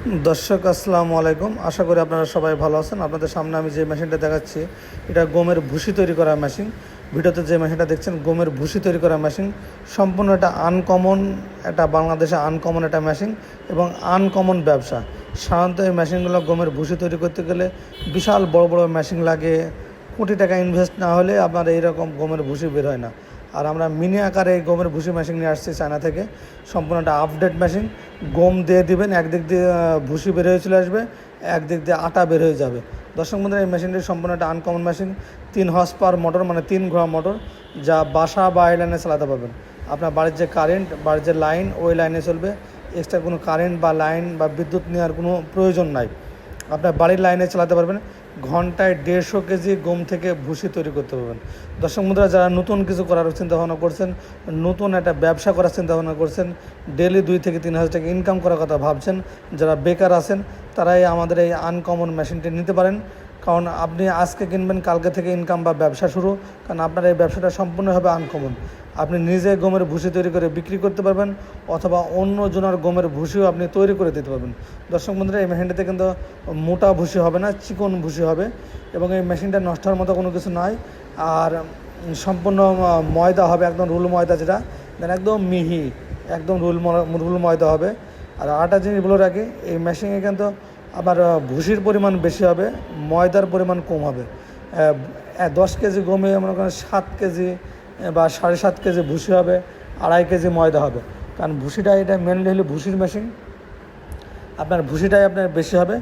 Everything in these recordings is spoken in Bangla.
দর্শক, আসসালামু আলাইকুম। আশা করি আপনারা সবাই ভালো আছেন। আপনাদের সামনে আমি যে মেশিনটা দেখাচ্ছি, এটা গমের ভুসি তৈরি করা মেশিন। ভিডিওতে যে মেশিনটা দেখছেন, গমের ভুসি তৈরি করা মেশিন। সম্পূর্ণ এটা আনকমন এটা বাংলাদেশে আনকমন একটা মেশিন এবং আনকমন ব্যবসা। সাধারণত এই মেশিনগুলো গমের ভুসি তৈরি করতে গেলে বিশাল বড় বড় মেশিন লাগে। কোটি টাকা ইনভেস্ট না হলে আপনার এইরকম গমের ভুসি বের হয় না। আর আমরা মিনি আকারে গমের ভুসি মেশিন নিয়ে আসছি চায়না থেকে। সম্পূর্ণ একটা আপডেট মেশিন গম দিয়ে দিবেন, একদিক দিয়ে ভুসি বের হয়ে চলে আসবে, একদিক দিয়ে আটা বের হয়ে যাবে। দর্শক বন্ধুরা, এই মেশিনটি সম্পূর্ণ একটা আনকমন মেশিন তিন হর্স পাওয়ার মোটর মানে তিন ঘোড়া মোটর যা বাসা বা আইলাইনে চালাতে পারবেন। আপনার বাড়ির যে কারেন্ট বাড়ির যে লাইন ওই লাইনে চলবে। এক্সট্রা কোনো কারেন্ট বা লাইন বা বিদ্যুৎ নেওয়ার কোনো প্রয়োজন নাই। আপনার বাড়ির লাইনে চালাতে পারবেন। ঘন্টায় দেড়শো কেজি গম থেকে ভুসি তৈরি করতে পারবেন। দর্শক মুদ্রা যারা নতুন কিছু করার চিন্তা ভাবনা করছেন, নতুন একটা ব্যবসা করার চিন্তা ভাবনা করছেন ডেলি দুই থেকে তিন হাজার টাকা ইনকাম করার কথা ভাবছেন, যারা বেকার আছেন, তারাই আমাদের এই আনকমন মেশিনটি নিতে পারেন। কারণ আপনি আজকে কিনবেন, কালকে থেকে ইনকাম বা ব্যবসা শুরু। কারণ আপনার এই ব্যবসাটা সম্পূর্ণভাবে আনকমন আপনি নিজে গমের ভুসি তৈরি করে বিক্রি করতে পারবেন, অথবা অন্য জনের গমের ভুসিও আপনি তৈরি করে দিতে পারবেন। দর্শক বন্ধুরা, এই মেশিনটাতে কিন্তু মোটা ভুসি হবে না, চিকন ভুসি হবে, এবং এই মেশিনটা নষ্ট হওয়ার মতো কোনো কিছু নয় আর সম্পূর্ণ ময়দা হবে, একদম রুল ময়দা যেটা, দেন একদম মিহি, একদম রুল রুল ময়দা হবে। আর আটা জিনিস বলে রাখি, এই মেশিনে কিন্তু আবার ভুসির পরিমাণ বেশি হবে, ময়দার পরিমাণ কম হবে। দশ কেজি গমে মনে করেন সাত কেজি বা সাড়ে সাত কেজি ভুসি হবে, আড়াই কেজি ময়দা হবে। কারণ ভুসিটা এটা মেনলি হলো ভুসির মেশিন আপনার ভুসিটাই আপনার বেশি হবে,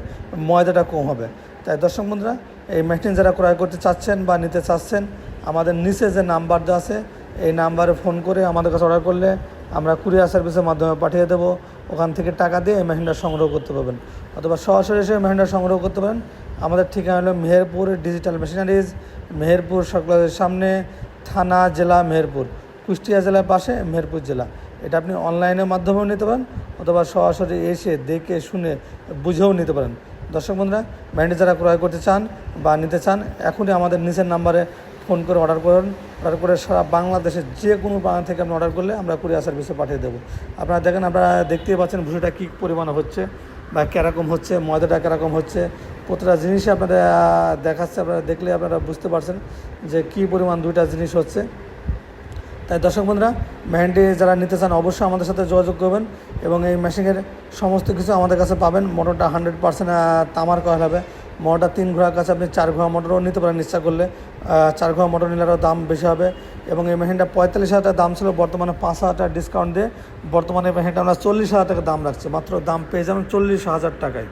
ময়দাটা কম হবে। তাই দর্শক বন্ধুরা, এই মেশিন যারা ক্রয় করতে চাচ্ছেন বা নিতে চাচ্ছেন, আমাদের নিচে যে নাম্বার দেওয়া আছে, এই নাম্বারে ফোন করে আমাদের কাছে অর্ডার করলে আমরা কুরিয়ার সার্ভিসের মাধ্যমে পাঠিয়ে দেবো। ওখান থেকে টাকা দিয়ে এই মেশিনটা সংগ্রহ করতে পারবেন। অথবা সরাসরি এসে মেশিনটা সংগ্রহ করতে পারেন। আমাদের ঠিকানা হলো মেহেরপুর ডিজিটাল মেশিনারিজ মেহেরপুর সকলের সামনে। থানা জেলা মেহেরপুর, কুষ্টিয়া জেলার পাশে মেহেরপুর জেলা। এটা আপনি অনলাইনের মাধ্যমেও নিতে পারেন অথবা সরাসরি এসে দেখে শুনে বুঝেও নিতে পারেন। দর্শক বন্ধুরা, ব্যান্ডে যারা ক্রয় করতে চান বা নিতে চান, এখনই আমাদের নিচের নাম্বারে ফোন করে অর্ডার করুন। অর্ডার করে সারা বাংলাদেশের যে কোনো প্রান্ত থেকে আপনি অর্ডার করলে আমরা কুরিয়ার সার্ভিসে পাঠিয়ে দেবো। আপনারা দেখেন, আপনারা দেখতেই পাচ্ছেন ভুষিটা কী পরিমাণে হচ্ছে। বা কীরকম হচ্ছে ময়দাটা কীরকম হচ্ছে, প্রতিটা জিনিস আপনারা দেখাচ্ছে, আপনারা দেখলে আপনারা বুঝতে পারছেন যে কি পরিমাণ দুইটা জিনিস হচ্ছে। তাই দর্শক বন্ধুরা মেহেন্ডি যারা নিতে চান অবশ্যই আমাদের সাথে যোগাযোগ করবেন এবং এই মেশিনের সমস্ত কিছু আমাদের কাছে পাবেন। মোটরটা হান্ড্রেড পার্সেন্ট তামার কয়েল হবে। মোটরটা তিন ঘোড়ার কাছে আপনি চার ঘোড়া মোটরও নিতে পারেন ইচ্ছা করলে। চার ঘোড়া মোটর নিলে আরও দাম বেশি হবে। এবং এই মেশিনটা পঁয়তাল্লিশ হাজার দাম ছিল, বর্তমানে পাঁচ হাজার টাকা ডিসকাউন্ট দিয়ে। বর্তমানে মেশিনটা আমরা চল্লিশ হাজার টাকা দাম রাখছি, মাত্র দাম পেয়ে যাবেন চল্লিশ হাজার টাকায়।